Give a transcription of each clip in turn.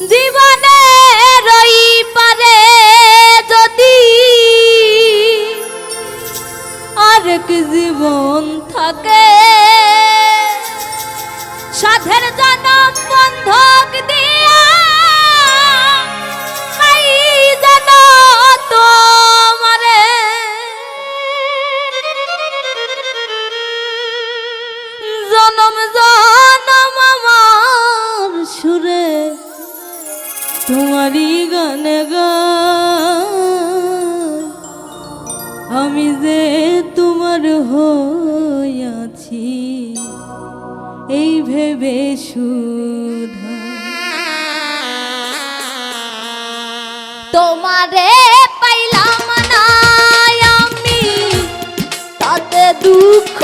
জীবনে রই পারে যদি আরেক জীবন থাকে। সাধের তোমারই গান আমি যে তোমার হইয়াছি এই ভেবে তোমারে পাইলাম না আমি তাতে দুঃখ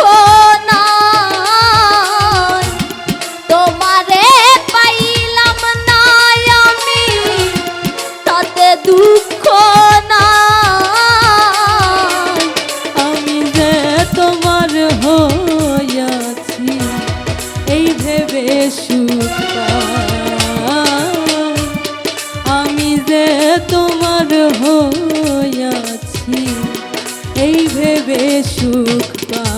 এই ভেবে সুখ পা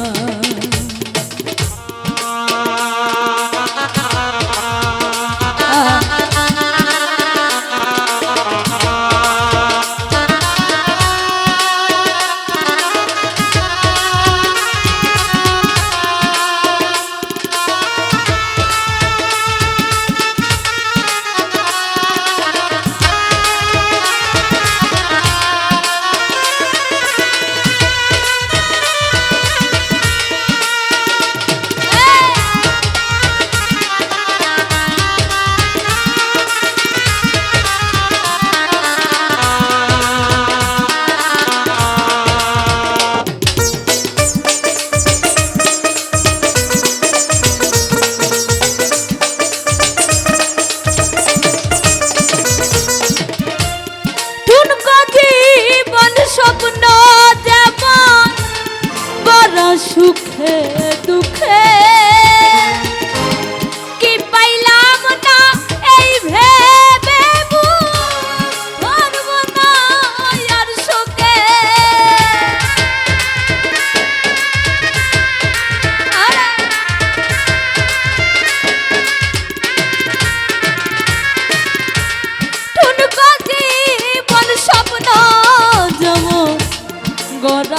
স্বপ্ন যেমন বড় সুখে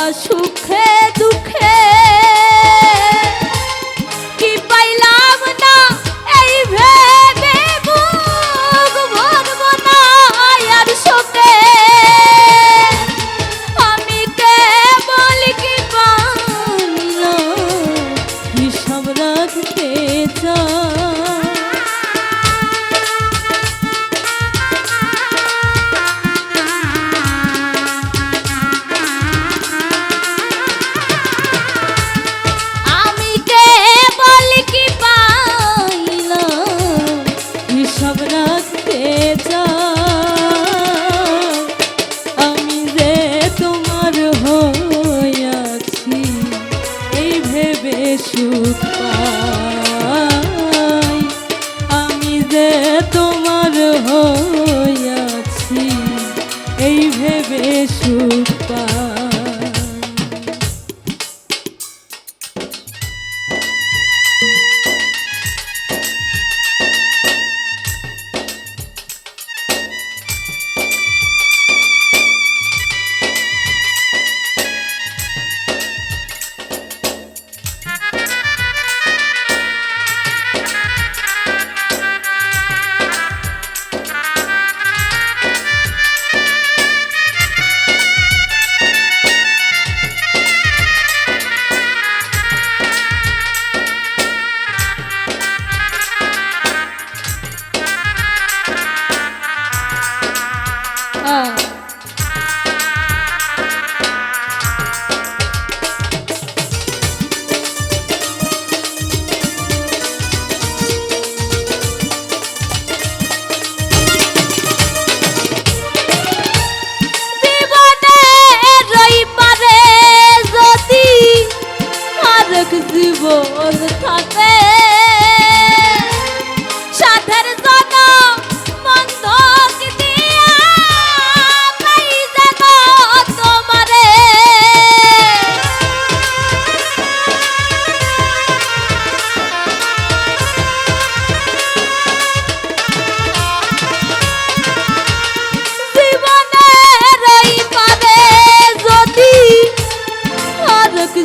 machucado. অনেক জীবন থাকে। সাধের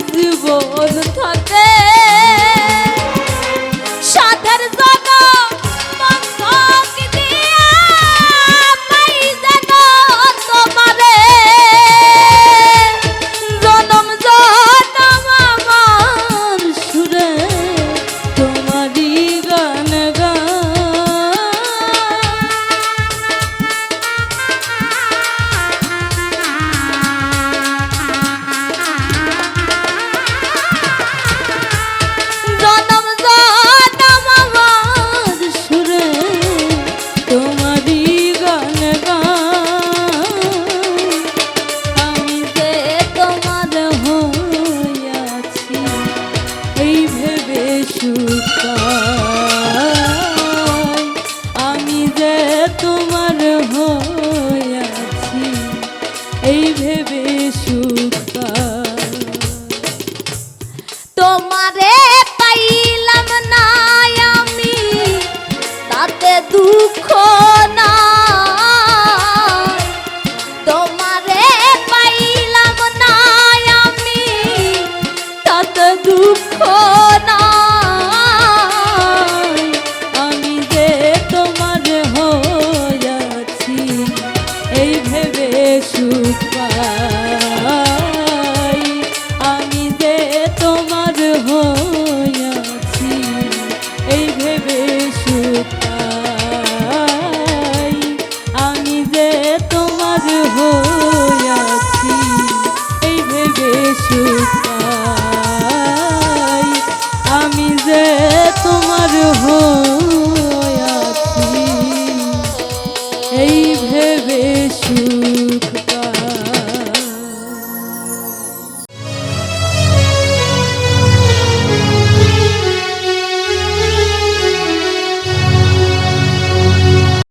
জীবন থাকে e me revejo. এই ভেবে আমি যে তোমার এই ভেবে আমি যে তোমার এই ভেবে আমি যে তোমার এই avesso